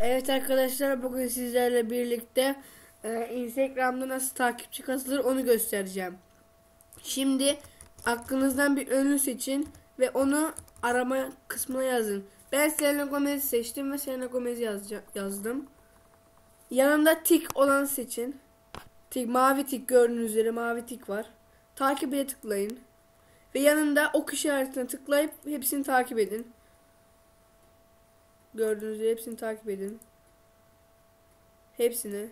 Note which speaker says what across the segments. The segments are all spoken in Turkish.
Speaker 1: Evet arkadaşlar bugün sizlerle birlikte e, Instagram'da nasıl takipçi kasılır onu göstereceğim. Şimdi aklınızdan bir ünlü seçin ve onu arama kısmına yazın. Ben Selena Gomez'i seçtim ve Selena yazca- yazdım. Yanında tik olan seçin. Tik, mavi tik gördüğünüz üzere mavi tik var. Takibe tıklayın. Ve yanında ok işaretine tıklayıp hepsini takip edin. Gördüğünüz üzere hepsini takip edin. Hepsini.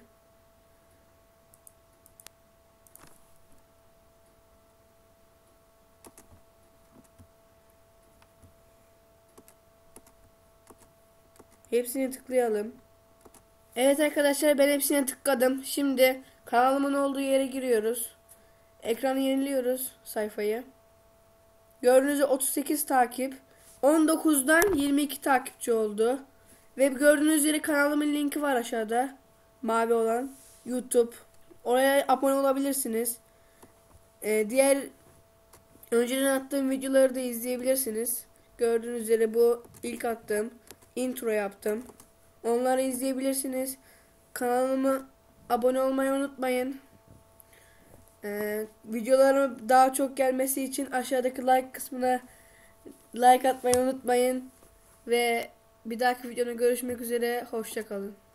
Speaker 1: Hepsini tıklayalım. Evet arkadaşlar ben hepsine tıkladım. Şimdi kanalımın olduğu yere giriyoruz. Ekranı yeniliyoruz sayfayı. Gördüğünüz üzere 38 takip. 19'dan 22 takipçi oldu. Ve gördüğünüz üzere kanalımın linki var aşağıda. Mavi olan YouTube. Oraya abone olabilirsiniz. Ee, diğer önceden attığım videoları da izleyebilirsiniz. Gördüğünüz üzere bu ilk attığım intro yaptım. Onları izleyebilirsiniz. Kanalıma abone olmayı unutmayın. Ee, videolarım daha çok gelmesi için aşağıdaki like kısmına like atmayı unutmayın. Ve bir dahaki videoda görüşmek üzere. Hoşçakalın.